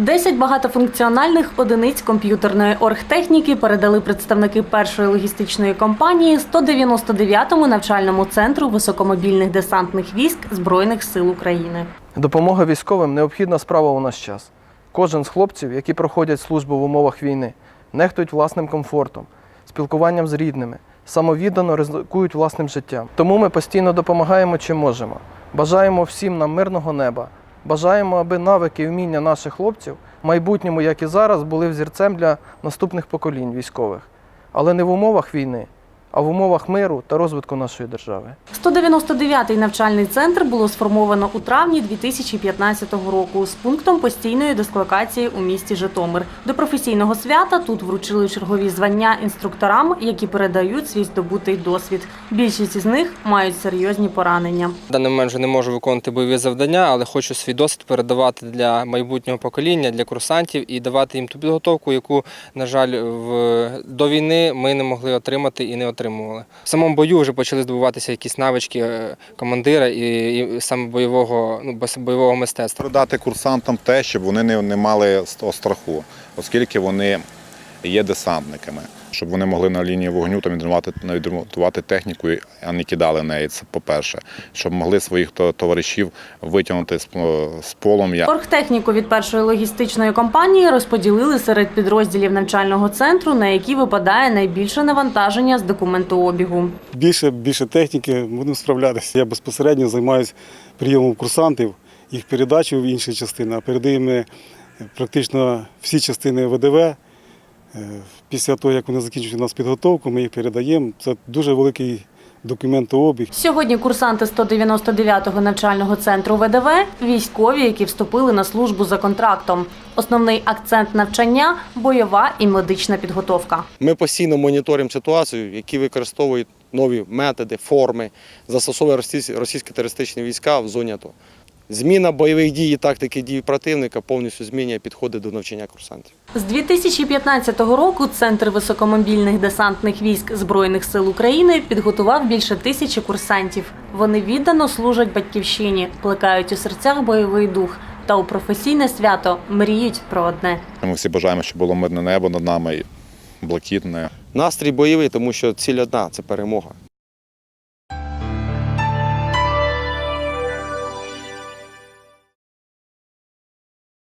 Десять багатофункціональних одиниць комп'ютерної оргтехніки передали представники першої логістичної компанії 199-му навчальному центру високомобільних десантних військ Збройних сил України. Допомога військовим необхідна справа у наш час. Кожен з хлопців, які проходять службу в умовах війни, нехтують власним комфортом, спілкуванням з рідними, самовіддано ризикують власним життям. Тому ми постійно допомагаємо чим можемо. Бажаємо всім нам мирного неба. Бажаємо, аби навики і вміння наших хлопців в майбутньому, як і зараз, були взірцем для наступних поколінь військових. Але не в умовах війни, а в умовах миру та розвитку нашої держави. 199-й навчальний центр було сформовано у травні 2015 року з пунктом постійної дислокації у місті Житомир. До професійного свята тут вручили чергові звання інструкторам, які передають свій здобутий досвід. Більшість із них мають серйозні поранення. В даний момент вже не можу виконувати бойові завдання, але хочу свій досвід передавати для майбутнього покоління, для курсантів і давати їм ту підготовку, яку, на жаль, в до війни ми не могли отримати і не отримували. В самому бою вже почали здобуватися якісь навички е, командира і, і саме бойового, ну, бойового мистецтва. Продати курсантам те, щоб вони не, не мали страху, оскільки вони є десантниками, щоб вони могли на лінії вогню там відремонтувати, техніку, а не кидали неї. Це по-перше, щоб могли своїх товаришів витягнути з, по- з полум'я. Оргтехніку від першої логістичної компанії розподілили серед підрозділів навчального центру, на які випадає найбільше навантаження з документообігу. більше, більше техніки будемо справлятися. Я безпосередньо займаюся прийомом курсантів, їх передачею в інші частини, а передаємо практично всі частини ВДВ. Е, Після того, як вони закінчують у нас підготовку, ми їх передаємо. Це дуже великий документообіг. Сьогодні курсанти 199-го навчального центру ВДВ – військові, які вступили на службу за контрактом. Основний акцент навчання – бойова і медична підготовка. Ми постійно моніторимо ситуацію, які використовують нові методи, форми, застосовує російські російські терористичні війська в зоні АТО. Зміна бойових дій і тактики дій противника повністю змінює підходи до навчання курсантів. З 2015 року Центр високомобільних десантних військ Збройних сил України підготував більше тисячі курсантів. Вони віддано служать батьківщині, плекають у серцях бойовий дух та у професійне свято мріють про одне. Ми всі бажаємо, щоб було мирне небо над нами, блакитне. Настрій бойовий, тому що ціль одна це перемога.